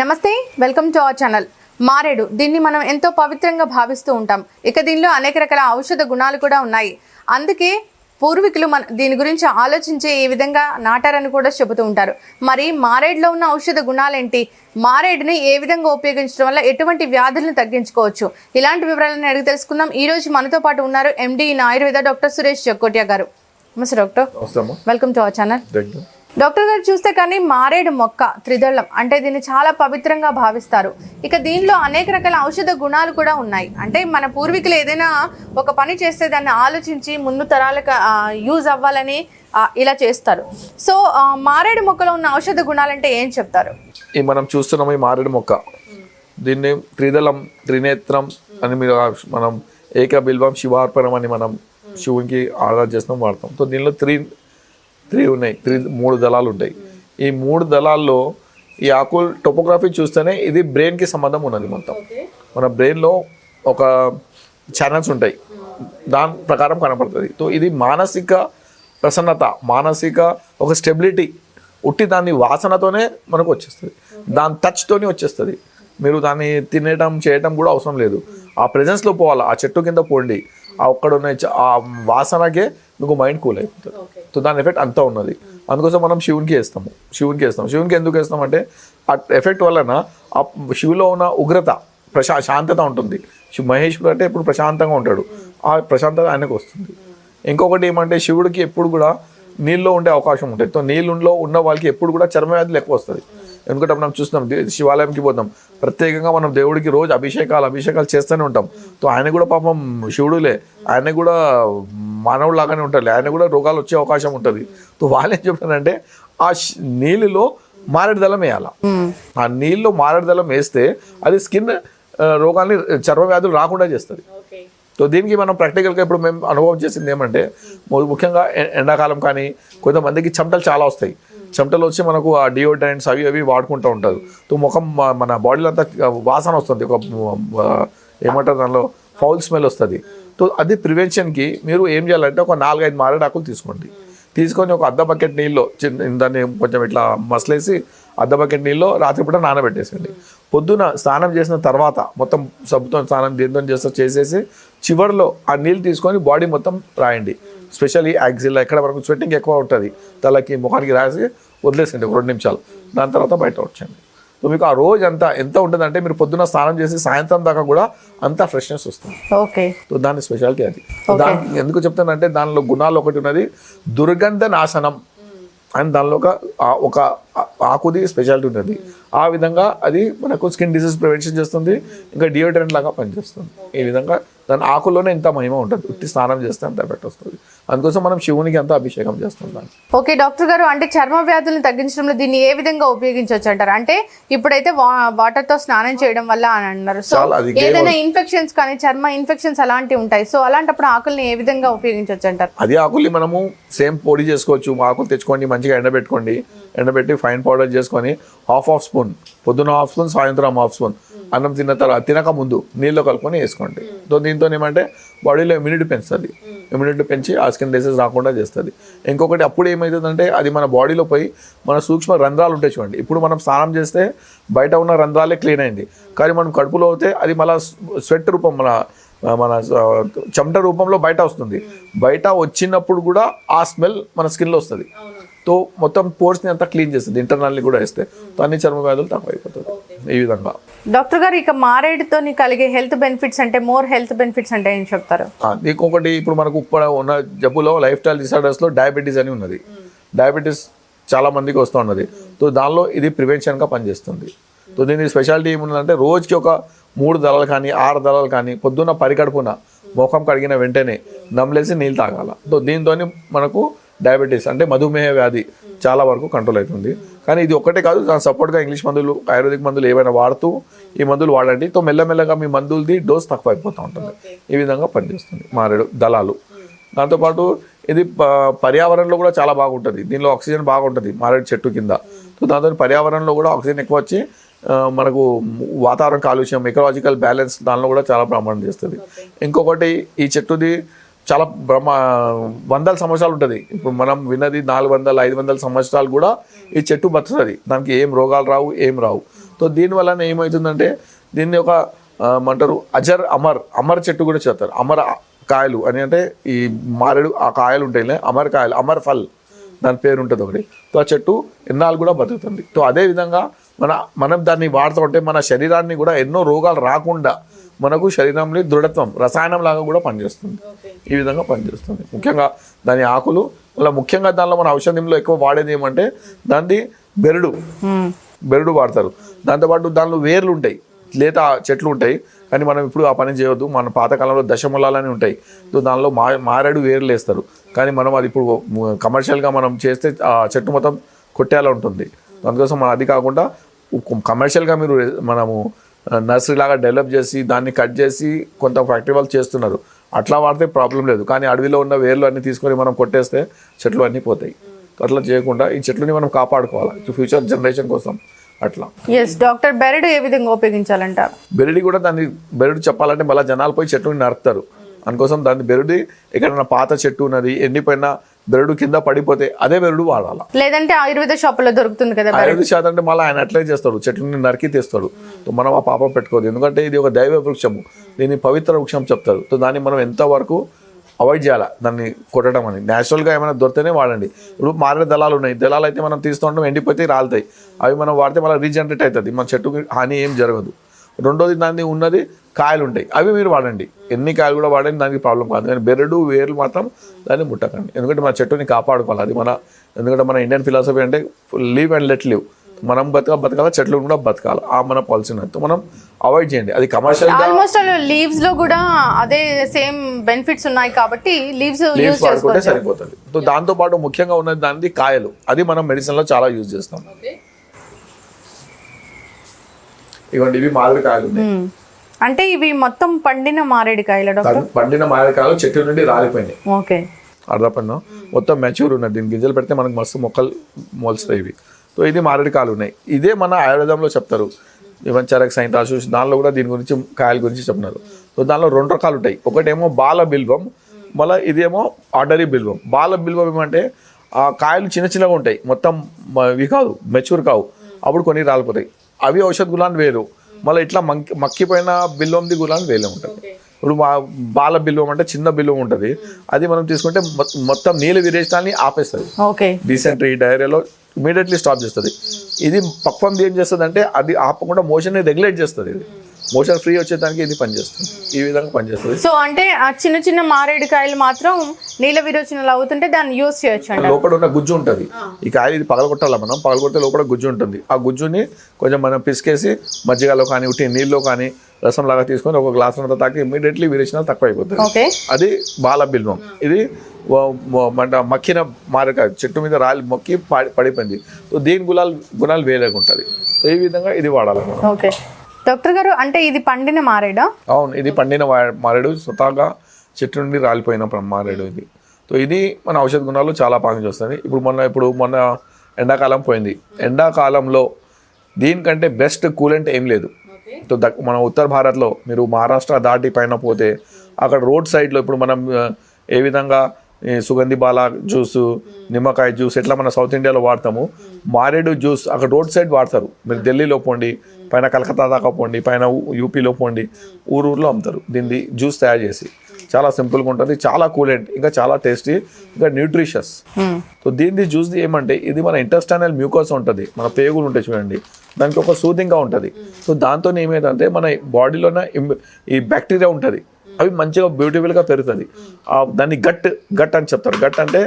నమస్తే welcome to our channel. మారేడు దీన్ని మనం ఎంతో పవిత్రంగా భావిస్తూ ఉంటాం. ఇక దీనిలో అనేక రకాల ఔషధ గుణాలు కూడా ఉన్నాయి. అందుకే పూర్వీకులు మన దీని గురించి ఆలోచించి ఈ విధంగా నాటారని కూడా చెబుతూ ఉంటారు. మరి మారేడులో ఉన్న ఔషధ గుణాలేంటి? మారేడుని ఏ విధంగా ఉపయోగించడం వల్ల ఎటువంటి వ్యాధులను తగ్గించుకోవచ్చు? ఇలాంటి వివరాలను అడిగి తెలుసుకుందాం. ఈ రోజు మనతో పాటు ఉన్నారు MD in Ayurveda doctor Suresh Jakkotiya గారు. నమస్తే doctor. Welcome to our channel. Doctor గారు చూస్తే కానీ మారేడు మొక్క త్రిదళం అంటే దీన్ని చాలా పవిత్రంగా భావిస్తారు. ఇక దీనిలో అనేక రకాల ఔషధ గుణాలు కూడా ఉన్నాయి. అంటే మన పూర్వీకులు ఏదైనా ఒక పని చేస్తే దాన్ని ఆలోచించి ముందు తరాలకు యూజ్ అవ్వాలని ఇలా చేస్తారు. సో మారేడు మొక్కలో ఉన్న ఔషధ గుణాలంటే ఏం చెప్తారు? ఈ మనం చూస్తున్నాం ఈ మారేడు మొక్క. దీన్ని త్రిదళం త్రినేత్రం అని మీరు మనం ఏక బిల్వం శివార్పణం అని మనం శివునికి ఆరాధన చేస్తాం వాడతాం. సో దీనిలో త్రీ త్రీ ఉన్నాయి త్రీ మూడు దళాలు ఉంటాయి. ఈ మూడు దళాల్లో ఈ ఆకుల్ టోపోగ్రఫీ చూస్తేనే ఇది బ్రెయిన్కి సంబంధం ఉన్నది మొత్తం. మన బ్రెయిన్లో ఒక ఛానల్స్ ఉంటాయి. దాని ప్రకారం కనపడుతుంది. సో ఇది మానసిక ప్రసన్నత మానసిక ఒక స్టెబిలిటీ ఉట్టి దాని వాసనతోనే మనకు వచ్చేస్తుంది. దాని టచ్తోనే వచ్చేస్తుంది. మీరు దాన్ని తినేయడం చేయటం కూడా అవసరం లేదు. ఆ ప్రెజెన్స్లో పోవాలి ఆ చెట్టు కింద పోండి. ఆ ఒక్కడ ఉన్న చ- ఆ వాసనకే మీకు మైండ్ కూల్ అయిపోతుంది సో దాని ఎఫెక్ట్ అంతా ఉన్నది. అందుకోసం మనం శివునికి వేస్తాము. శివునికి వేస్తాం శివునికి ఎందుకు వేస్తాం అంటే ఆ ఎఫెక్ట్ వలన ఆ శివులో ఉన్న ఉగ్రత ప్రశా శాంతత ఉంటుంది. శివ మహేశ్వరుడు అంటే ఇప్పుడు ప్రశాంతంగా ఉంటాడు. ఆ ప్రశాంతత ఆయనకు వస్తుంది. ఇంకొకటి ఏమంటే శివుడికి ఎప్పుడు కూడా నీళ్ళలో ఉండే అవకాశం ఉంటుంది. సో నీళ్ళలో ఉన్న వాళ్ళకి ఎప్పుడు కూడా చర్మ వ్యాధులు ఎక్కువ వస్తుంది ఎందుకంటే మనం చూస్తున్నాం. శివాలయంకి పోతాం ప్రత్యేకంగా మనం దేవుడికి రోజు అభిషేకాలు అభిషేకాలు చేస్తూనే ఉంటాం. సో ఆయన కూడా పాపం శివుడులే. ఆయన కూడా మానవుడు లాగానే ఉంటాడు ఆయన కూడా రోగాలు వచ్చే అవకాశం ఉంటుంది. సో వాళ్ళు ఏం చెప్తారంటే ఆ నీళ్ళలో మారేడు దళం వేయాల. ఆ నీళ్ళు మారేడు దళం వేస్తే అది స్కిన్ రోగాల్ని చర్మ వ్యాధులు రాకుండా చేస్తుంది. సో దీనికి మనం ప్రాక్టికల్గా ఇప్పుడు మేము అనుభవం చేసింది ఏమంటే ముఖ్యంగా ఎండాకాలం కానీ కొంతమందికి చెమటలు చాలా వస్తాయి. చెమటలు వచ్చి మనకు ఆ డియోడ్రెంట్స్ అవి అవి వాడుకుంటూ ఉంటారు. సో ముఖం మన బాడీలో అంతా వాసన వస్తుంది. ఒక ఏమంటారు దానిలో? ఫౌల్ స్మెల్ వస్తుంది. సో అది ప్రివెన్షన్కి మీరు ఏం చేయాలంటే ఒక నాలుగైదు మారేడాకులు తీసుకోండి. తీసుకొని ఒక అర్ధ బకెట్ నీళ్ళు చిన్న దాన్ని కొంచెం ఇట్లా మసలేసి అర్ధ బకెట్ నీళ్ళు రాత్రిపూట నానబెట్టేసండి పొద్దున స్నానం చేసిన తర్వాత మొత్తం సబ్బుతో స్నానం దేంతో చేస్తా చేసేసి చివరిలో ఆ నీళ్ళు తీసుకొని బాడీ మొత్తం రాయండి. స్పెషల్లీ యాక్సిల్ ఎక్కడ వరకు స్వెట్టింగ్ ఎక్కువ ఉంటుంది. తలకి ముఖానికి రాసి వదిలేసండి ఒక రెండు నిమిషాలు. దాని తర్వాత బయట వచ్చండి సో మీకు ఆ రోజు అంతా ఎంత ఉంటుందంటే మీరు పొద్దున స్నానం చేసి సాయంత్రం దాకా కూడా అంతా ఫ్రెష్నెస్ వస్తుంది. ఓకే. సో దాని స్పెషాలిటీ అది. దాని ఎందుకు చెప్తానంటే దానిలో గుణాలు ఒకటి ఉన్నది దుర్గంధ నాశనం అని దానిలో ఒక ఒక ఆకుది స్పెషాలిటీ ఉన్నది. ఆ విధంగా అది మనకు స్కిన్ డిసీజ్ ప్రివెన్షన్ చేస్తుంది ఇంకా డియోడ్రెంట్ లాగా పనిచేస్తుంది. ఈ విధంగా దాని ఆకుల్లోనే ఇంత మహిమ ఉంటుంది. ఉట్టి స్నానం చేస్తే అంత ఎఫెక్ట్ వస్తుంది. అందుకోసం మనం శివునికి అంత అభిషేకం చేస్తాం దాన్ని. ఓకే డాక్టర్ గారు అంటే చర్మ వ్యాధులను తగ్గించడంలో దీన్ని ఏ విధంగా ఉపయోగించవచ్చు అంటారు? అంటే ఇప్పుడైతే వాటర్తో స్నానం చేయడం వల్ల అని అన్నారు. సో ఏదైనా ఇన్ఫెక్షన్స్ కానీ చర్మ ఇన్ఫెక్షన్స్ అలాంటివి ఉంటాయి. సో అలాంటప్పుడు ఆకుల్ని ఏ విధంగా ఉపయోగించవచ్చు అంటారు? అదే ఆకుల్ని మనము సేమ్ పొడి చేసుకోవచ్చు. ఆకులు తెచ్చుకోండి మంచిగా ఎండబెట్టుకోండి. ఎండబెట్టి ఫైన్ పౌడర్ చేసుకొని హాఫ్ హాఫ్ స్పూన్ పొద్దున హాఫ్ స్పూన్ సాయంత్రం హాఫ్ స్పూన్. అన్నం తిన్న తర్వాత తినక ముందు నీళ్ళు కలుపుకొని వేసుకోండి. సో దీంతో ఏమంటే బాడీలో ఇమ్యూనిటీ పెంచుతుంది. ఇమ్యూనిటీ పెంచి ఆ స్కిన్ డిసీజ్ రాకుండా చేస్తుంది. ఇంకొకటి అప్పుడు ఏమవుతుందంటే అది మన బాడీలో పోయి మన సూక్ష్మ రంధ్రాలు ఉంటాయి చూడండి. ఇప్పుడు మనం స్నానం చేస్తే బయట ఉన్న రంధ్రాలే క్లీన్ అయింది. కానీ మనం కడుపులో అవుతే అది మళ్ళీ స్వెట్ రూపం మన మన చెమట రూపంలో బయట వస్తుంది. బయట వచ్చినప్పుడు కూడా ఆ స్మెల్ మన స్కిన్లో వస్తుంది. తో మొత్తం పోర్స్ని అంతా క్లీన్ చేస్తుంది. ఇంటర్నల్ని కూడా వేస్తే. తో అన్ని చర్మ వ్యాధులు తక్కువ అయిపోతుంది ఈ విధంగా. డాక్టర్ గారు ఇక మారేడుతో కలిగే హెల్త్ బెనిఫిట్స్ అంటే మోర్ హెల్త్ బెనిఫిట్స్ అంటే ఏం చెప్తారు? ఆ, ఇంకొకటి ఇప్పుడు మనకు ఇప్పుడు ఉన్న జబ్బులో లైఫ్ స్టైల్ డిసార్డర్స్లో డయాబెటీస్ అని ఉన్నది. డయాబెటీస్ చాలా మందికి వస్తూ ఉన్నది. సో దానిలో ఇది ప్రివెన్షన్గా పనిచేస్తుంది. సో దీని స్పెషాలిటీ ఏముందంటే రోజుకి ఒక మూడు దళాలు కానీ ఆరు దళాలు కానీ పొద్దున్న పరికడుపున ముఖం కడిగిన వెంటనే నమ్మలేసి నీళ్ళు తాగాల. సో దీంతో మనకు డయాబెటీస్ అంటే మధుమేహ వ్యాధి చాలా వరకు కంట్రోల్ అవుతుంది. కానీ ఇది ఒక్కటే కాదు దాని సపోర్ట్గా ఇంగ్లీష్ మందులు ఆయుర్వేదిక్ మందులు ఏవైనా వాడుతూ ఈ మందులు వాడండి. తో మెల్లమెల్లగా మీ మందులది డోస్ తక్కువ అయిపోతూ ఉంటుంది. ఈ విధంగా పనిచేస్తుంది మారేడు దళాలు. దాంతోపాటు ఇది పర్యావరణంలో కూడా చాలా బాగుంటుంది. దీనిలో ఆక్సిజన్ బాగుంటుంది మారేడు చెట్టు కింద. సో దాంతో పర్యావరణంలో కూడా ఆక్సిజన్ ఎక్కువ వచ్చి మనకు వాతావరణ కాలుష్యం ఎకలాజికల్ బ్యాలెన్స్ దానిలో కూడా చాలా ప్రమాణం చేస్తుంది. ఇంకొకటి ఈ చెట్టుది చాలా బ్రహ్మ వందల సంవత్సరాలు ఉంటుంది. ఇప్పుడు మనం విన్నది నాలుగు వందల ఐదు వందల సంవత్సరాలు కూడా ఈ చెట్టు బతుకుతుంది. దానికి ఏం రోగాలు రావు ఏం రావు. సో దీనివల్ల ఏమవుతుందంటే దీన్ని ఒక అంటారు అజర్ అమర్ అమర్ చెట్టు కూడా చేస్తారు. అమర కాయలు అని అంటే ఈ మారేడు ఆ కాయలు ఉంటాయి అమర్ కాయలు అమర్ ఫల్ దాని పేరు ఉంటుంది ఒకటి. సో ఆ చెట్టు ఎన్నాళ్ళు కూడా బతుకుతుంది. సో అదే విధంగా మన మనం దాన్ని వాడుతూ ఉంటే మన శరీరాన్ని కూడా ఎన్నో రోగాలు రాకుండా మనకు శరీరంలో దృఢత్వం రసాయనం లాగా కూడా పనిచేస్తుంది. ఈ విధంగా పనిచేస్తుంది. ముఖ్యంగా దాని ఆకులు మళ్ళీ ముఖ్యంగా దానిలో మన ఔషధంలో ఎక్కువ వాడేది ఏమంటే దాన్ని బెరడు. బెరడు వాడతారు. దాంతోపాటు దానిలో వేర్లు ఉంటాయి. లేత చెట్లు ఉంటాయి. కానీ మనం ఇప్పుడు ఆ పని చేయొద్దు. మన పాతకాలంలో దశమూలాలని ఉంటాయి. సో దానిలో మా మారేడు వేర్లు వేస్తారు. కానీ మనం అది ఇప్పుడు కమర్షియల్గా మనం చేస్తే ఆ చెట్టు మొత్తం కొట్టేలా ఉంటుంది. అందుకోసం మనం అది కాకుండా కమర్షియల్గా మీరు మనము నర్సరీ లాగా డెవలప్ చేసి దాన్ని కట్ చేసి కొంత ఫ్యాక్టరీ వాళ్ళు చేస్తున్నారు. అట్లా వాడితే ప్రాబ్లం లేదు. కానీ అడవిలో ఉన్న వేర్లు అన్ని తీసుకొని మనం కొట్టేస్తే చెట్లు అన్నీ పోతాయి. అట్లా చేయకుండా ఈ చెట్లని మనం కాపాడుకోవాలి. ఫ్యూచర్ జనరేషన్ కోసం అట్లా. ఎస్ డాక్టర్ బెరడు ఏ విధంగా ఉపయోగించాలంటారు బెరడి కూడా దాన్ని బెరడు చెప్పాలంటే మళ్ళీ జనాలు పోయి చెట్టుని నరుకుతారు. అందుకోసం దాన్ని బెరడి ఎక్కడన్నా పాత చెట్టు ఉన్నది ఎండిపోయిన బెరడు కింద పడిపోతే అదే బెరడు వాడాలి? లేదంటే ఆయుర్వేద షాపులో దొరుకుతుంది కదా ఐదు శాతం అంటే మళ్ళీ ఆయన అట్లే చేస్తాడు చెట్టుని నరికి తెస్తాడు. మనం ఆ పాపం పెట్టుకోదు ఎందుకంటే ఇది ఒక దైవ వృక్షము. దీన్ని పవిత్ర వృక్షం చెప్తారు. సో దాన్ని మనం ఎంతవరకు అవాయిడ్ చేయాలి? దాన్ని కొట్టడం అని. న్యాచురల్గా ఏమైనా దొరికితేనే వాడండి. ఇప్పుడు మారే దళాలు ఉన్నాయి. దళాలు అయితే మనం తీస్తూ ఉంటాం ఎండిపోతే రాలుతాయి. అవి మనం వాడితే మళ్ళీ రీజనరేట్ అవుతుంది. మన చెట్టుకి హాని ఏం జరగదు. రెండోది దాన్ని ఉన్నది కాయలు ఉంటాయి. అవి మీరు వాడండి. ఎన్ని కాయలు కూడా వాడండి దానికి ప్రాబ్లం కాదు. కానీ బెరడు వేర్లు మాత్రం దాన్ని ముట్టకండి. ఎందుకంటే మన చెట్టుని కాపాడుకోవాలి. అది మన ఎందుకంటే మన ఇండియన్ ఫిలాసఫీ అంటే లీవ్ అండ్ లెట్ లీవ్ మనం బతక బతకాల చెట్లు కూడా బతకాలి. ఆ మన పాలసీ మనం అవాయిడ్ చేయండి. అది కమర్షియల్ ఆల్మోస్ట్ లీవ్స్లో కూడా అదే సేమ్ బెనిఫిట్స్ ఉన్నాయి కాబట్టి లీవ్స్ వాడుకుంటే చేసుకోవచ్చు. సరిపోతుంది. సో దాంతో పాటు ముఖ్యంగా ఉన్నది దానిది కాయలు. అది మనం మెడిసిన్లో చాలా యూజ్ చేస్తాం. ఇవ్వండి ఇవి మాదిరి కాయలు ఉన్నాయి. అంటే ఇవి మొత్తం పండిన మారేడుకాయల డాక్టర్? పండిన మాదిరి కాయలు చెట్టు నుండి రాలిపోయినాయి. ఓకే. అర్థపడినా మొత్తం మెచ్యూర్ ఉన్నది దీని గింజలు పెడితే మనకు మస్తు మొక్కలు మొలుస్తాయి ఇవి. సో ఇది మారేడు కాయలు ఉన్నాయి. ఇదే మన ఆయుర్వేదంలో చెప్తారు. ఈవెన్ చరక్ సైంతాసు దానిలో కూడా దీని గురించి కాయల గురించి చెప్తున్నారు సో దానిలో రెండు రకాలు ఉంటాయి. ఒకటేమో బాల బిల్వం మళ్ళీ ఇదేమో ఆర్డరీ బిల్వం. బాల బిల్వం ఏమంటే ఆ కాయలు చిన్న చిన్నగా ఉంటాయి. మొత్తం ఇవి కాదు మెచ్యూర్ కావు. అప్పుడు కొన్ని రాలిపోతాయి. అవి ఔషధ గులాన్ వేరు. మళ్ళీ ఇట్లా మంకి మక్కిపోయిన బిల్వంది గులాన్ వేరే ఉంటుంది ఇప్పుడు మా బాల బిల్వం అంటే చిన్న బిల్వం ఉంటుంది. అది మనం తీసుకుంటే మొత్తం నీళ్ళు విరేచనాన్ని ఆపేస్తుంది. ఓకే. డీసెంట్రీ డైరియాలో ఇమీడియట్లీ స్టాప్ చేస్తుంది. ఇది పక్వంది ఏం చేస్తుంది అంటే అది ఆపకుండా మోషన్ రెగ్యులేట్ చేస్తుంది ఇది. మోషన్ ఫ్రీ వచ్చేదానికి ఇది పనిచేస్తుంది. ఈ విధంగా పనిచేస్తుంది. సో అంటే ఆ చిన్న చిన్న మారేడుకాయలు మాత్రం నీళ్ళ విరోచనలు అవుతుంటే దాన్ని యూజ్ చేయొచ్చు అండి లోపల ఉన్న గుజ్జు ఉంటుంది. ఈ కాయ ఇది పగలగొట్టాలి మనం? పగలగొడితే లోపల గుజ్జు ఉంటుంది. ఆ గుజ్జుని కొంచెం మనం పిసికేసి మజ్జిగలో కానీ ఉట్టి నీళ్ళలో కానీ రసం లాగా తీసుకొని ఒక గ్లాస్ అంతా తాకి ఇమీడియట్లీ విరేచనాలు తక్కువ అయిపోతుంది ఓకే. అది బాల బిల్వం. ఇది మంట మక్కిన మారకాయ చెట్టు మీద రాలి మొక్కి పడి- పడిపోయింది. సో దీని గుణాలు గుణాలు వేరేగా ఉంటుంది. సో ఈ విధంగా ఇది వాడాలి ఓకే. డాక్టర్ గారు అంటే ఇది పండిన మారేడా? అవును ఇది పండిన మారేడు స్వతహాగా చెట్టు నుండి రాలిపోయిన మారేడు ఇది. సో ఇది మన ఔషధ గుణాలు చాలా బాగా చేస్తుంది ఇప్పుడు మొన్న ఇప్పుడు మొన్న ఎండాకాలం పోయింది. ఎండాకాలంలో దీనికంటే బెస్ట్ కూలెంట్ ఏం లేదు. సో మన ఉత్తర భారత్లో మీరు మహారాష్ట్ర దాటి పైన పోతే అక్కడ రోడ్ సైడ్లో ఇప్పుడు మనం ఏ విధంగా సుగంధి బాల జ్యూస్ నిమ్మకాయ జ్యూస్ ఎట్లా మన సౌత్ ఇండియాలో వాడతాము. మారేడు జ్యూస్ అక్కడ రోడ్ సైడ్ వాడతారు. మీరు ఢిల్లీలో పోండి పైన కలకత్తా దాకా పోండి పైన యూపీలో పోండి ఊరూరులో అమ్ముతారు. దీన్ని జ్యూస్ తయారు చేసి. చాలా సింపుల్గా ఉంటుంది చాలా కూలెంట్ ఇంకా చాలా టేస్టీ ఇంకా న్యూట్రిషియస్. మ్మ్. సో దీనిది జ్యూస్ది ఏమంటే ఇది మన ఇంటెస్టైనల్ మ్యూకోస్ ఉంటుంది. మన పేగులు ఉంటాయి చూడండి. దానికి ఒక సూదింగ్గా ఉంటుంది. సో దాంతో ఏమైందంటే మన బాడీలోన ఈ బ్యాక్టీరియా ఉంటుంది. అవి మంచిగా బ్యూటిఫుల్గా పెరుగుతుంది. దాన్ని గట్ గట్ అని చెప్తారు. గట్ అంటే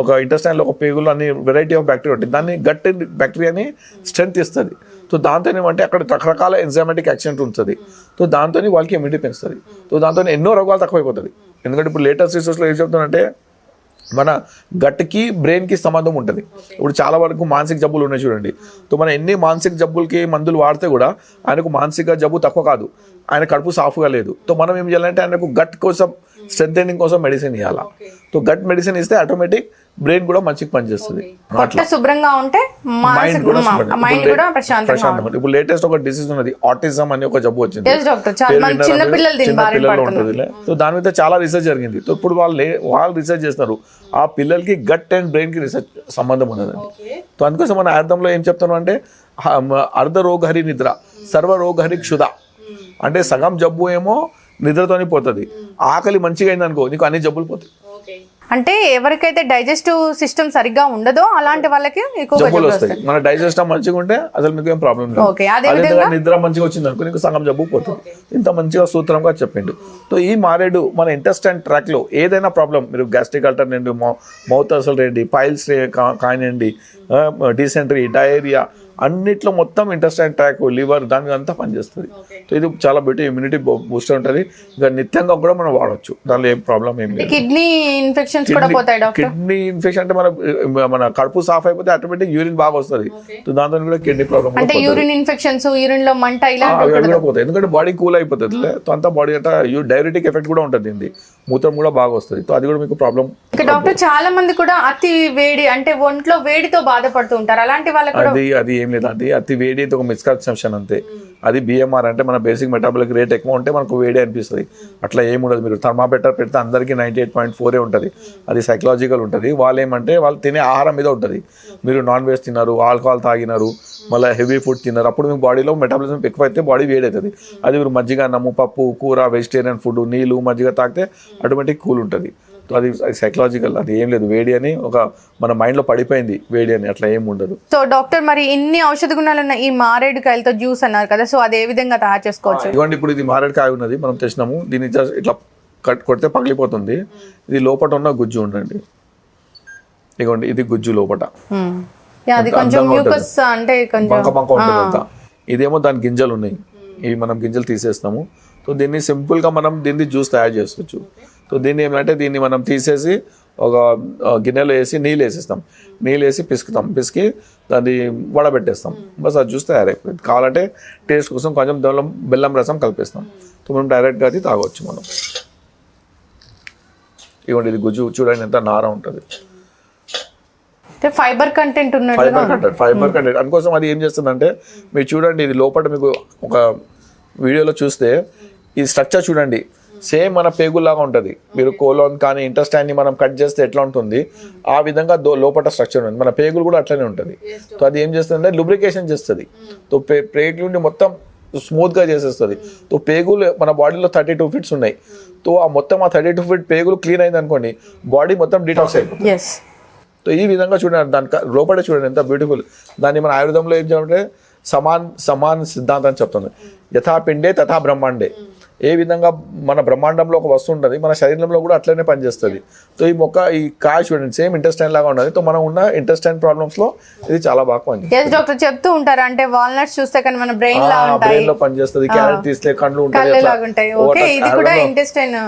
ఒక ఇంటెస్టైన్లో ఒక పేగులు అన్ని వెరైటీ ఆఫ్ బ్యాక్టీరియా ఉంటుంది దాన్ని గట్ బ్యాక్టీరియాని స్ట్రెంత్ ఇస్తుంది. సో దాంతో ఏమంటే అక్కడ రకరకాల ఎంజైమాటిక్ యాక్సిడెంట్ ఉంటుంది. సో దాంతో వాళ్ళకి ఇమ్యూనిటీ పెంచుతుంది. సో దాంతో ఎన్నో రోగాలు తక్కువైపోతుంది. ఎందుకంటే ఇప్పుడు లేటెస్ట్ రీసెర్చ్లో ఏం చెప్తానంటే మన గట్కి బ్రెయిన్కి సంబంధం ఉంటుంది. ఇప్పుడు చాలా వరకు మానసిక జబ్బులు ఉన్నాయి చూడండి. సో మన ఎన్ని మానసిక జబ్బులకి మందులు వాడితే కూడా ఆయనకు మానసిక జబ్బు తక్కువ కాదు. ఆయన కడుపు సాఫ్గా లేదు. సో మనం ఏం చేయాలంటే ఆయనకు గట్ కోసం స్ట్రెంగ్ కోసం మెడిసిన్ ఇవ్వాలా సో గట్ మెడిసిన్ ఇస్తే ఆటోమేటిక్ బ్రెయిన్ కూడా మంచిగా పనిచేస్తుంది. పొట్ట శుభ్రంగా ఉంటే మైండ్ కూడా మైండ్ కూడా ప్రశాంతంగా ప్రశాంతంగా ఇప్పుడు లేటెస్ట్ ఒక డిసీజ్ ఉన్నది ఆటిజం అని ఒక జబ్బు వచ్చింది. ఉంటుంది సో దాని మీద చాలా రీసెర్చ్ జరిగింది. సో ఇప్పుడు వాళ్ళు వాళ్ళు రీసెర్చ్ చేస్తున్నారు ఆ పిల్లలకి గట్ అండ్ బ్రెయిన్కి రీసెర్చ్ సంబంధం ఉన్నదండి సో అందుకోసం మన అర్థంలో ఏం చెప్తాను అంటే అర్ధ రోగహరి నిద్ర సర్వ రోగహరి క్షుధ అంటే సగం జబ్బు ఏమో నిద్రతోనే పోతుంది. ఆకలి మంచిగా అయింది అనుకో నీకు అన్ని జబ్బులు పోతాయి. అంటే ఎవరికైతే డైజెస్టివ్ సిస్టమ్ సరిగ్గా ఉండదో అలాంటి వాళ్ళకి జబ్బులు వస్తాయి. మన డైజెస్ట్ మంచిగా ఉంటే అసలు మీకు ఏం ప్రాబ్లం లేదు. ఓకే. అదే అదే విధంగా నిద్ర మంచిగా వచ్చింది అనుకో నీకు సగం జబ్బు పోతుంది. ఇంత మంచిగా సూత్రంగా చెప్పిండు. సో ఈ మారేడు మన ఇంటెస్టైన్ ట్రాక్లో ఏదైనా ప్రాబ్లం మీరు గ్యాస్ట్రిక్ అల్టర్ రండి మౌత్ అసలు రండి పైల్స్ కానివ్వండి డీసెంట్రీ డయేరియా అన్నిట్లో మొత్తం ఇంటెస్టైన్ ట్రాక్ లివర్ దానికి అంతా పనిచేస్తుంది. సో ఇది చాలా బెటర్ ఇమ్యూనిటీ బూస్టర్ ఉంటుంది. ఇంకా నిత్యంగా కూడా మనం వాడవచ్చు దానిలో ఏం ప్రాబ్లం ఏం లేదు. కిడ్నీ ఇన్ఫెక్షన్స్ కూడా పోతాయి డాక్టర్? కిడ్నీ ఇన్ఫెక్షన్ అంటే మన మన కడుపు సాఫ్ అయిపోతే ఆటోమేటిక్ యూరిన్ బాగా వస్తుంది. సో దాంతో కూడా కిడ్నీ ప్రాబ్లమ్ అంటే యూరిన్ ఇన్ఫెక్షన్స్ యూరిన్లో మంట కూడా పోతాయి. ఎందుకంటే బాడీ కూల్ అయిపోతుంది. సో అంతా బాడీ అంతా డైరెటిక్ ఎఫెక్ట్ కూడా ఉంటుంది దీన్ని మూత్రం కూడా బాగా వస్తుంది. సో అది కూడా మీకు ప్రాబ్లం డాక్టర్ చాలా మంది కూడా అతి వేడి అంటే ఒంట్లో వేడితో బాధపడుతూ ఉంటారు. అలాంటి వాళ్ళకి అది అది ఏం లేదు. అది అతి వేడి అయితే ఒక మిస్కన్సెప్షన్ అంతే. అది బిఎంఆర్ అంటే మన బేసిక్ మెటాబలిక్ రేట్ ఎక్కువ ఉంటే మనకు వేడి అనిపిస్తుంది. అట్లా ఏమి ఉండదు. మీరు థర్మాబెటర్ పెడితే అందరికీ నైంటీ ఎయిట్ పాయింట్ ఫోరే ఉంటుంది. అది సైకలాజికల్ ఉంటుంది. వాళ్ళు ఏమంటే వాళ్ళు తినే ఆహారం మీద ఉంటుంది. మీరు నాన్ వెజ్ తిన్నారు ఆల్కహాల్ తాగినారు మళ్ళీ హెవీ ఫుడ్ తిన్నారు. అప్పుడు మీ బాడీలో మెటాబలిజం ఎక్కువ అయితే బాడీ వేడి అవుతుంది అది మీరు మజ్జిగ అన్నము పప్పు కూర వెజిటేరియన్ ఫుడ్ నీళ్ళు మజ్జిగ తాగితే ఆటోమేటిక్ కూల్ ఉంటుంది. అది సైకలాజికల్ అది ఏం లేదు. వేడి అని ఒక మన మైండ్లో పడిపోయింది. వేడి అని అట్లా ఏం ఉండదు. సో డాక్టర్ మరి ఇన్ని ఔషధ గుణాలు ఉన్న ఈ మారేడుకాయలతో జ్యూస్ అన్నారు కదా సో అది ఏ విధంగా తయారు చేసుకోవచ్చు? ఇదిగోండి ఇప్పుడు ఇది మారేడుకాయ ఉన్నది మనం తెచ్చినాము. దీన్ని just ఇట్లా కట్ కొడితే పగిలిపోతుంది. ఇది లోపట ఉన్న గుజ్జు ఉండండి. ఇదిగోండి ఇది గుజ్జు లోపట. యా, అది కొంచెం మ్యూకస్ అంటే కొంచెం బంక బంక ఉంటుంది అంతా. ఇదేమో దాని గింజలు ఉన్నాయి. ఇవి మనం గింజలు తీసేస్తాము సో దీన్ని simple గా మనం దీన్ని జ్యూస్ తయారు చేసుకోవచ్చు. సో దీన్ని ఏమంటే దీన్ని మనం తీసేసి ఒక గిన్నెలో వేసి నీళ్ళు వేసేస్తాం. నీళ్ళు వేసి పిసుకుతాం. పిసికి దాన్ని వడబెట్టేస్తాం. బస్ ఆ జ్యూస్ తయారైపోయింది కావాలంటే టేస్ట్ కోసం కొంచెం దానిలో బెల్లం రసం కలిపేస్తాం. సో మనం డైరెక్ట్గా అది తాగొచ్చు మనం. ఇవ్వండి ఇది గుజ్జు చూడండి ఎంత నార ఉంటుంది. Fibre content fibre content fibre content. అందుకోసం అది ఏం చేస్తుందంటే మీరు చూడండి ఇది లోపల మీకు ఒక వీడియోలో చూస్తే ఈ స్ట్రక్చర్ చూడండి. సేమ్ మన పేగుల్లాగా ఉంటుంది. మీరు కోలోన్ కానీ ఇంటెస్టైన్ని మనం కట్ చేస్తే ఎట్లా ఉంటుంది? ఆ విధంగా దో లోపల స్ట్రక్చర్ ఉంది మన పేగులు కూడా అట్లనే ఉంటుంది. సో అది ఏం చేస్తుందంటే లూబ్రికేషన్ చేస్తుంది. సో పే పేగులు మొత్తం స్మూత్గా చేసేస్తుంది. సో పేగులు మన బాడీలో థర్టీ టూ ఫిట్స్ ఉన్నాయి. సో ఆ మొత్తం ఆ థర్టీ టూ ఫిట్ పేగులు క్లీన్ అయింది అనుకోండి బాడీ మొత్తం డిటాక్స్ అయిపోతుంది. సో ఈ విధంగా చూడండి దాని లోపల చూడండి ఎంత బ్యూటిఫుల్. దాన్ని మన ఆయుర్వేదంలో ఏం చెప్పంటే సమాన్ సమాన్ సిద్ధాంతం అని చెప్తుంది. యథా పిండే తథా బ్రహ్మాండే. ఏ విధంగా మన బ్రహ్మాండంలో ఒక వస్తువు ఉంటుంది మన శరీరంలో కూడా అట్లనే పనిచేస్తుంది. సో ఈ మొక్క ఈ కాయ చూడండి సేమ్ ఇంటెస్టైన్ లాగా ఉన్నది సో మనం ఉన్న ఇంటెస్టైన్ ప్రాబ్లమ్స్లో ఇది చాలా బాగా పనిచేస్తుంది. డాక్టర్ చెప్తూ ఉంటారు. అంటే వాల్నట్స్ చూస్తే కానీ మన బ్రెయిన్ లా ఉంటాయి. బ్రెయిన్లో పనిచేస్తుంది క్యారెట్ తీస్తే కళ్ళు ఉంటాయి లాగా ఉంటాయి. ఓకే ఇది కూడా ఇంటెస్టైన్.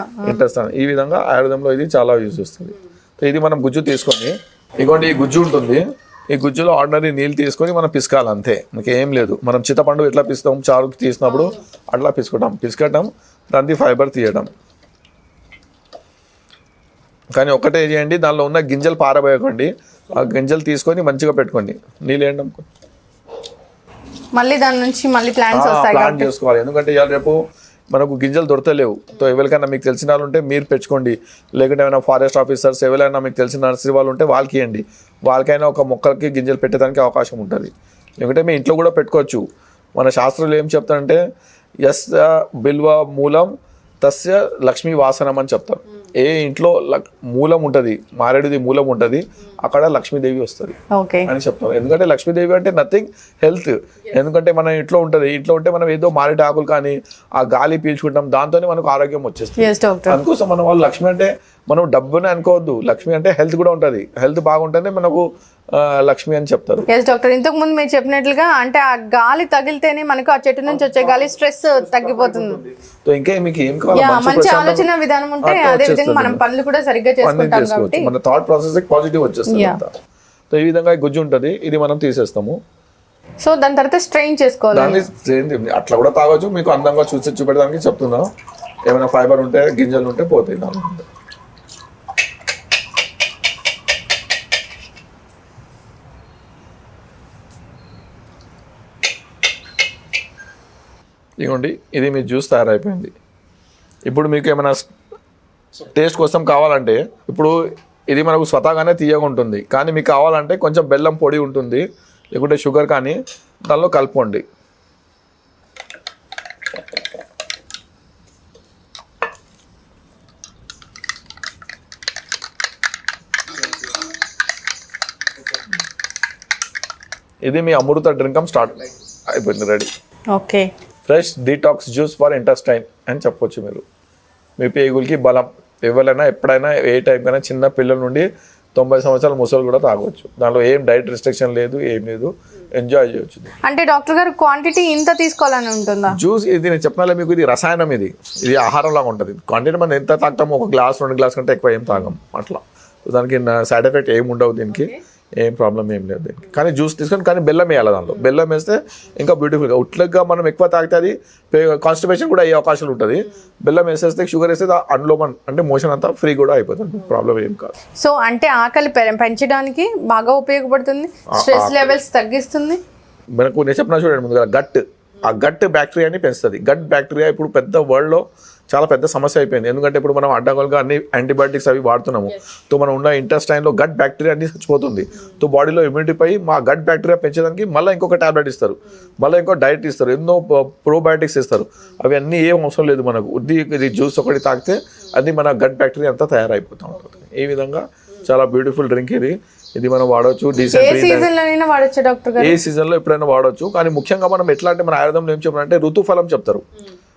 ఈ విధంగా ఆయుర్వేదంలో ఇది చాలా యూజ్ చేస్తుంది. సో ఇది మనం గుజ్జు తీసుకొని ఇగోండి ఈ గుజ్జు ఉంటుంది. ఈ గుజ్జులో ఆర్డినరీ నీళ్ళు తీసుకొని మనం పిసకాలి అంతే. ఏం లేదు. మనం చింతపండు ఎట్లా పిస్తాం? చారు తీసినప్పుడు అట్లా పిసుకుంటాం పిసకటం దాన్ని ఫైబర్ తీయడం కానీ ఒకటే చేయండి. దానిలో ఉన్న గింజలు పారబోయకండి. ఆ గింజలు తీసుకొని మంచిగా పెట్టుకోండి. నీళ్ళు వేయడం మళ్ళీ దాని నుంచి మళ్ళీ ప్లాన్ చేసుకోవాలి. ఎందుకంటే ఇవాళ రేపు మనకు గింజలు దొరకలేవు. సో ఎవరికైనా మీకు తెలిసిన వాళ్ళు ఉంటే మీరు పెంచుకోండి. లేకుంటే ఏమైనా ఫారెస్ట్ ఆఫీసర్స్ ఎవరైనా మీకు తెలిసిన నర్సరీ వాళ్ళు ఉంటే వాళ్ళకి ఇవ్వండి. వాళ్ళకైనా ఒక మొక్కలకి గింజలు పెట్టడానికి అవకాశం ఉంటుంది. ఎందుకంటే మీ ఇంట్లో కూడా పెట్టుకోవచ్చు. మన శాస్త్రంలో ఏం చెప్తారంటే ఎస్ బిల్వ మూలం తస్య లక్ష్మీ వాసనం అని చెప్తారు. ఏ ఇంట్లో మూలం ఉంటుంది మారేడుది మూలం ఉంటుంది అక్కడ లక్ష్మీదేవి వస్తుంది ఓకే. అని చెప్తాం ఎందుకంటే లక్ష్మీదేవి అంటే నథింగ్ హెల్త్ ఎందుకంటే మన ఇంట్లో ఉంటుంది ఇంట్లో ఉంటే మనం ఏదో మారేడు ఆకులు కానీ ఆ గాలి పీల్చుకుంటాం దాంతోనే మనకు ఆరోగ్యం వచ్చేస్తుంది. అందుకోసం మన వాళ్ళు లక్ష్మి అంటే మనం డబ్బుని అనుకోవద్దు. లక్ష్మి అంటే హెల్త్ కూడా ఉంటుంది. హెల్త్ బాగుంటేనే మనకు లక్ష్మి అని చెప్తారు. ఎస్ డాక్టర్ ఇంతకు ముందు మీరు చెప్పినట్లుగా అంటే ఆ గాలి తగిలితేనే మనకు ఆ చెట్టు నుంచి వచ్చే గాలి స్ట్రెస్ తగ్గిపోతుంది. సో ఇంకా మీకు ఏం కావాలి? మంచి ఆలోచన విధానం ఉంటే అదే విధంగా. మనం పనులు కూడా సరిగ్గా చేసుకుంటాం కాబట్టి. మన థాట్ ప్రాసెస్ పాజిటివ్ వచ్చేస్తుంది సో ఈ విధంగా గుజ్జు ఉంటుంది. ఇది మనం తీసేస్తాము. సో దాని తర్వాత స్ట్రెయిన్ చేసుకోవాలి. ఏంది, అట్లా కూడా తాగొచ్చు. మీకు అందంగా చూసి చూపెట్టడానికి చెప్తున్నా. ఏమైనా ఫైబర్ ఉంటే గింజలు ఉంటే పోతాయి ఇదిగోండి ఇది మీ జ్యూస్ తయారైపోయింది. ఇప్పుడు మీకు ఏమైనా టేస్ట్ కోసం కావాలంటే ఇప్పుడు ఇది మనకు స్వతహాగానే తీయగా ఉంటుంది. కానీ మీకు కావాలంటే కొంచెం బెల్లం పొడి ఉంటుంది లేకుంటే షుగర్ కానీ దానిలో కలుపుకోండి. ఇది మీ అమృత డ్రింకం స్టార్ట్ అయిపోయింది ready. Okay. Fresh detox juice for intestine అని చెప్పొచ్చు మీరు. మీ పేగులకి బలం ఎవరైనా ఎప్పుడైనా ఏ టైం కైనా చిన్న పిల్లల నుండి తొంభై సంవత్సరాల ముసలు కూడా తాగొచ్చు. దాంట్లో ఏం డైట్ రిస్ట్రిక్షన్ లేదు ఏం లేదు. ఎంజాయ్ చేయొచ్చు అంటే డాక్టర్ గారు క్వాంటిటీ ఇంత తీసుకోవాలని ఉంటుందా? జ్యూస్ ఇది నేను చెప్పినా మీకు ఇది రసాయనం ఇది. ఇది ఆహారం లాగా ఉంటుంది. క్వాంటిటీ మనం ఎంత తాగుతామో ఒక గ్లాస్ రెండు గ్లాస్ కంటే ఎక్కువ ఏం తాగం అట్లా. దానికి సైడ్ ఎఫెక్ట్ ఏం ఉండవు దీనికి. ఏం ప్రాబ్లం ఏం లేదు. దీనికి కానీ జ్యూస్ తీసుకొని కానీ బెల్లం వేయాలి దాంట్లో. బెల్లం వేస్తే ఇంకా బ్యూటిఫుల్గా ఉట్లగా మనం ఎక్కువ తాగితే అది కాన్స్టిపేషన్ కూడా అయ్యే అవకాశాలు ఉంటుంది. బెల్లం వేసేస్తే షుగర్ వేస్తే అందులో మన అంటే మోషన్ అంతా ఫ్రీ కూడా అయిపోతుంది. ప్రాబ్లం ఏం కాదు. సో అంటే ఆకలి పెంచడానికి బాగా ఉపయోగపడుతుంది? స్ట్రెస్ లెవెల్స్ తగ్గిస్తుంది? మనకు నేను చెప్పిన చూడండి ముందుగా గట్ ఆ గట్ బ్యాక్టీరియాని పెంచుతుంది. గట్ బ్యాక్టీరియా ఇప్పుడు పెద్ద వరల్డ్లో చాలా పెద్ద సమస్య అయిపోయింది. ఎందుకంటే ఇప్పుడు మనం అడ్డగోలుగా అన్ని యాంటీబయాటిక్స్ అవి వాడుతున్నాము. తో మనం ఉన్న ఇంటెస్టైన్లో గట్ బ్యాక్టీరియా అన్ని చచ్చిపోతుంది. తో బాడీలో ఇమ్యూనిటీ పై మా గట్ బ్యాక్టీరియా పెంచడానికి మళ్ళీ ఇంకొక టాబ్లెట్ ఇస్తారు. మళ్ళీ ఇంకో డైట్ ఇస్తారు. ఎన్నో ప్రోబయాటిక్స్ ఇస్తారు. అవి అన్నీ ఏం అవసరం లేదు మనకు. ఉద్ది ఇది జ్యూస్ ఒకటి తాగితే అది మన గట్ బ్యాక్టీరియా అంతా తయారైపోతూ ఉంటుంది. ఈ విధంగా చాలా బ్యూటిఫుల్ డ్రింక్ ఇది. ఇది మనం వాడవచ్చు ఏ సీజన్లో ఎప్పుడైనా వాడవచ్చు కానీ ముఖ్యంగా మనం ఎట్లా అంటే మన ఆయుర్వేదంలో ఏం చెప్పారంటే ఋతుఫలం చెప్తారు.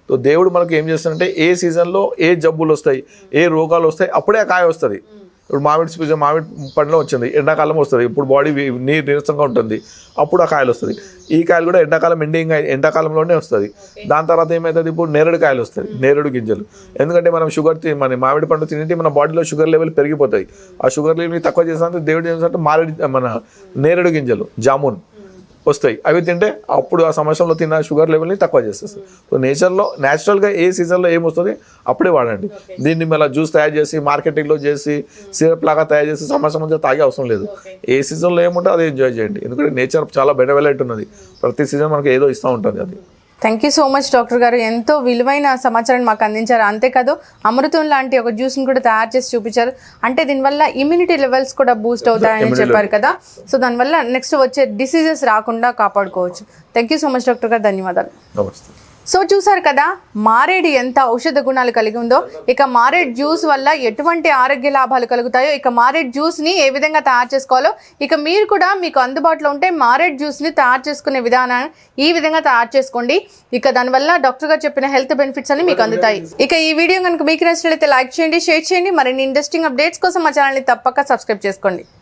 సో దేవుడు మనకు ఏం చేస్తాడంటే ఏ సీజన్లో ఏ జబ్బులు వస్తాయి ఏ రోగాలు వస్తాయి అప్పుడే ఆ కాయ వస్తుంది. ఇప్పుడు మామిడి సీజన్ మామిడి పండులో వచ్చింది ఎండాకాలం వస్తుంది ఇప్పుడు బాడీ నీరు నీరసంగా ఉంటుంది అప్పుడు ఆ కాయలు వస్తుంది. ఈ కాయలు కూడా ఎండాకాలం ఎండింగ్ ఎండాకాలంలోనే వస్తుంది. దాని తర్వాత ఏమవుతుంది ఇప్పుడు నేరేడు కాయలు వస్తాయి నేరేడు గింజలు. ఎందుకంటే మనం షుగర్ తి- మన మామిడి పండు తింటే మన బాడీలో షుగర్ లెవెల్ పెరిగిపోతాయి. ఆ షుగర్ లెవెల్ తక్కువ చేసినందుకు దేవుడు ఏం చేస్తాడంటే మారేడు మన నేరేడు గింజలు జామున్. వస్తాయి. అవి తింటే అప్పుడు ఆ సంవత్సరంలో తిన్న షుగర్ లెవెల్ని తక్కువ చేసేస్తుంది సో నేచర్లో న్యాచురల్గా ఏ సీజన్లో ఏం వస్తుంది అప్పుడే వాడండి. దీన్ని మళ్ళీ జ్యూస్ తయారు చేసి మార్కెటింగ్లో చేసి సిరప్ లాగా తయారు చేసి సంవత్సరం మధ్య తాగే అవసరం లేదు. ఏ సీజన్లో ఏముంటే అది ఎంజాయ్ చేయండి. ఎందుకంటే నేచర్ చాలా బెనవెలెంట్ ఉన్నది. ప్రతి సీజన్ మనకి ఏదో ఇస్తూ ఉంటుంది అది. Thank you so much doctor గారు. ఎంతో విలువైన సమాచారాన్ని మాకు అందించారు. అంతేకాదు అమృతం లాంటి ఒక జ్యూస్ని కూడా తయారు చేసి చూపించారు. అంటే దీనివల్ల ఇమ్యూనిటీ లెవెల్స్ కూడా బూస్ట్ అవుతాయని చెప్పారు కదా. సో దానివల్ల నెక్స్ట్ వచ్చే డిసీజెస్ రాకుండా కాపాడుకోవచ్చు. Thank you so much doctor గారు. ధన్యవాదాలు. నమస్తే సో చూసారు కదా మారేడు ఎంత ఔషధ గుణాలు కలిగి ఉందో. ఇక మారేడ్ జ్యూస్ వల్ల ఎటువంటి ఆరోగ్య లాభాలు కలుగుతాయో ఇక మారేడ్ జ్యూస్ని ఏ విధంగా తయారు చేసుకోవాలో ఇక మీరు కూడా మీకు అందుబాటులో ఉంటే మారేడ్ జ్యూస్ని తయారు చేసుకునే విధానాన్ని ఈ విధంగా తయారు చేసుకోండి. ఇక దానివల్ల డాక్టర్ గారు చెప్పిన హెల్త్ బెనిఫిట్స్ అన్ని మీకు అందుతాయి. ఇక ఈ వీడియో కనుక మీకు నచ్చినట్లయితే లైక్ చేయండి షేర్ చేయండి. మరిన్ని ఇంట్రెస్టింగ్ అప్డేట్స్ కోసం మా ఛానల్ని తప్పక సబ్స్క్రైబ్ చేసుకోండి.